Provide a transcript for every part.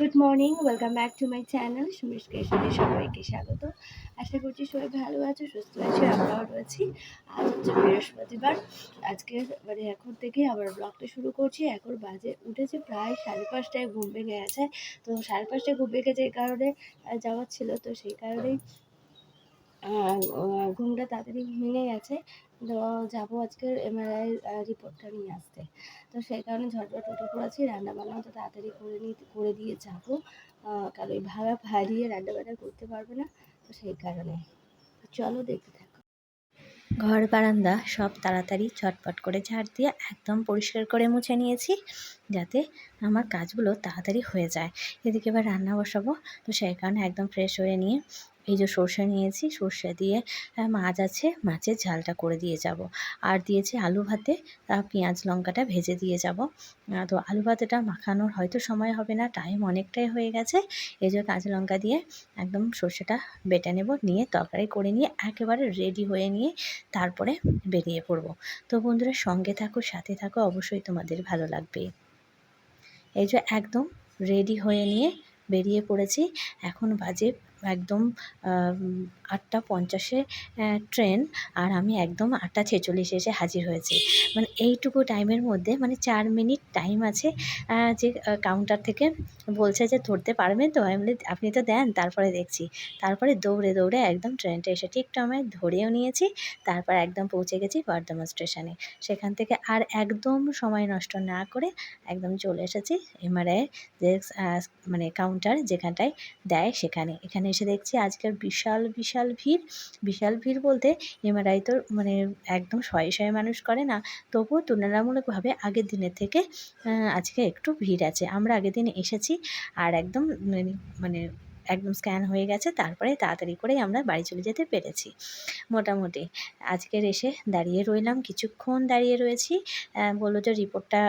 Good morning welcome back to my channel সুমিশ কেশনে সবাইকে স্বাগত। আশা করছি সবাই ভালো আছো, সুস্থ আছো, আমরাও রয়েছি আজ হচ্ছে বৃহস্পতিবার। আজকে মানে এখন থেকে আবার ব্লগটা শুরু করছি। এখন বাজে, উঠেছে প্রায় সাড়ে পাঁচটায়, ঘুম ভেঙে গেছে। তো সাড়ে পাঁচটায় ঘুম ভেঙে যে কারণে যাওয়ার ছিল। তো সেই কারণেই ঘুমটা তাড়াতাড়ি ভেঙে গেছে। তো যাব আজকে এমআরআই রিপোর্টটা নিয়ে আসতে। তো সেই কারণে ঝটপট উঠে পড়েছি রান্না বান্না তো তাড়াতাড়ি করে নিয়ে করে দিয়ে যাব। কারণ ওই ভাড়া ভারিয়ে রান্না বান্না করতে পারবে না, তো সেই কারণে। চলো দেখতে থাকো। ঘর, বারান্দা সব তাড়াতাড়ি ঝটপট করে ঝাড় দিয়ে একদম পরিষ্কার করে মুছে নিয়েছি, যাতে আমার কাজগুলো তাড়াতাড়ি হয়ে যায়। এদিকে এবার রান্না বসাবো। তো সেই কারণে একদম ফ্রেশ হয়ে নিয়ে এই যে সর্ষে নিয়েছি, সর্ষে দিয়ে মাছ আছে, মাছের ঝালটা করে দিয়ে যাব। আর দিয়েছি আলু ভাতে পেঁয়াজ লঙ্কাটা ভেজে দিয়ে যাব। তো আলু ভাতেটা মাখানোর হয়তো সময় হবে না টাইম অনেকটাই হয়ে গেছে। এই যে কাঁচা লঙ্কা দিয়ে একদম সর্ষেটা বেটে নেব, নিয়ে তরকারি করে নিয়ে একেবারে রেডি হয়ে নিয়ে তারপরে বেরিয়ে পড়ব। তো বন্ধুরা সঙ্গে থাকো, সাথে থাকো, অবশ্যই তোমাদের ভালো লাগবে। এই যে একদম রেডি হয়ে নিয়ে বেরিয়ে পড়েছি। এখন বাজে একদম আটটা পঞ্চাশে ট্রেন আর আমি একদম আটটা ছেচল্লিশে এসে হাজির হয়েছি। মানে এইটুকু টাইমের মধ্যে মানে চার মিনিট টাইম আছে যে কাউন্টার থেকে বলছে যে, ধরতে পারবেন তো? আমি আপনি তো দেন, তারপরে দেখছি। তারপরে দৌড়ে দৌড়ে একদম ট্রেনটা এসে ঠিক টাইমে ধরেও নিয়েছি, তারপর একদম পৌঁছে গেছি বর্ধমান স্টেশনে। সেখান থেকে আর একদম সময় নষ্ট না করে একদম চলে এসেছি এমআরআই যে মানে কাউন্টার যেখানটায় দেয় সেখানে। এখানে এসে দেখছি আজকের বিশাল বিশাল ভিড়। বিশাল ভিড় বলতে এমআরআই তো মানে একদম শয়ে শয়ে মানুষ করে না। তবুও তুলনামূলকভাবে আগের দিনের থেকে আজকে একটু ভিড় আছে। আমরা আগের দিন এসেছি আর একদম মানে মানে একদম স্ক্যান হয়ে গেছে, তারপরে তাড়াতাড়ি করেই আমরা বাড়ি চলে যেতে পেরেছি। মোটামুটি আজকের এসে দাঁড়িয়ে রইলাম, কিছুক্ষণ দাঁড়িয়ে রয়েছি। বলল যে রিপোর্টটা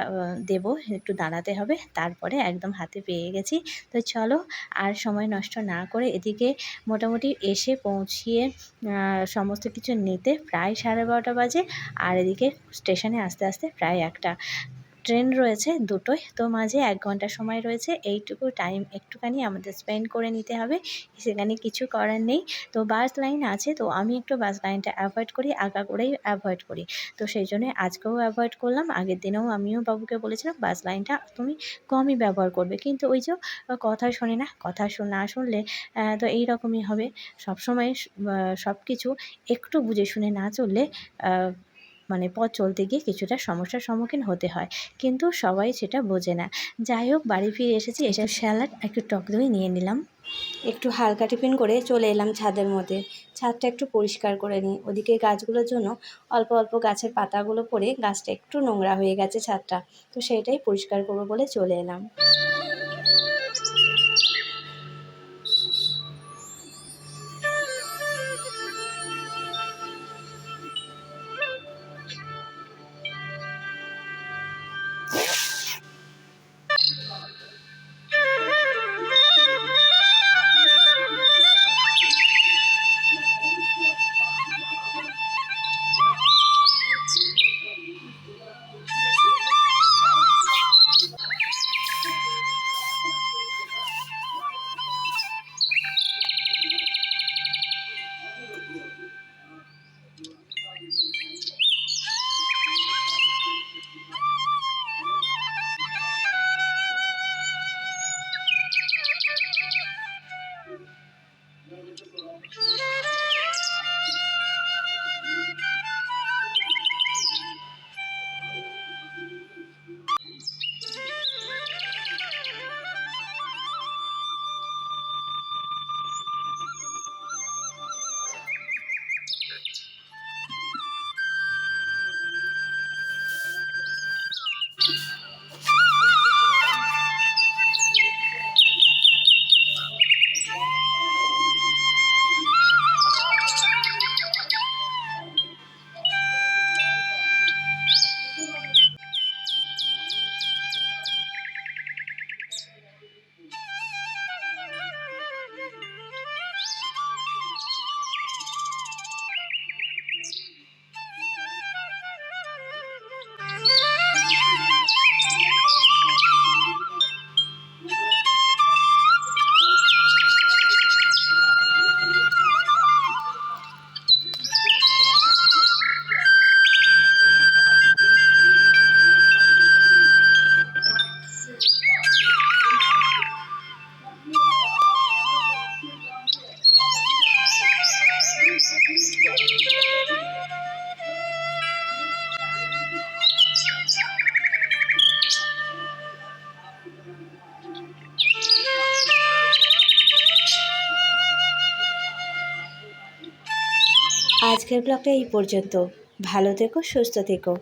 দেবো, একটু দাঁড়াতে হবে, তারপরে একদম হাতে পেয়ে গেছি। তো চলো আর সময় নষ্ট না করে এদিকে মোটামুটি এসে পৌঁছিয়ে সমস্ত কিছু নিতে প্রায় সাড়ে বারোটা বাজে, আর এদিকে স্টেশনে আসতে আসতে প্রায় একটা ট্রেন রয়েছে দুটোই, তো মাঝে এক ঘণ্টা সময় রয়েছে, এইটুকু টাইম একটুখানি আমাদের স্পেন্ড করে নিতে হবে, সেখানে কিছু করার নেই। তো বাস লাইন আছে, তো আমি একটু বাস লাইনটা অ্যাভয়েড করি, আগা করেই অ্যাভয়েড করি। তো সেই জন্য আজকেও অ্যাভয়েড করলাম, আগের দিনেও আমিও বাবুকে বলেছিলাম বাস লাইনটা তুমি কমই ব্যবহার করবে। কিন্তু ওই যে কথা শোনে না, কথা না শুনলে তো এই রকমই হবে। সবসময় সব কিছু একটু বুঝে শুনে না চললে মানে পথ চলতে গিয়ে কিছুটা সমস্যার সম্মুখীন হতে হয়। কিন্তু সবাই সেটা বোঝে না। যাই হোক বাড়ি ফিরে এসেছি। এসব স্যালাড একটু টক দই নিয়ে নিলাম। একটু হালকা টিফিন করে চলে এলাম ছাদের মধ্যে। ছাদটা একটু পরিষ্কার করে নিই। ওদিকে গাছগুলোর জন্য অল্প অল্প গাছের পাতাগুলো পড়ে গাছটা একটু নোংরা হয়ে গেছে ছাদটা। তো সেটাই পরিষ্কার করব বলে চলে এলাম। আজকের ব্লগটা এই পর্যন্ত। ভালো থেকো সুস্থ থেকো।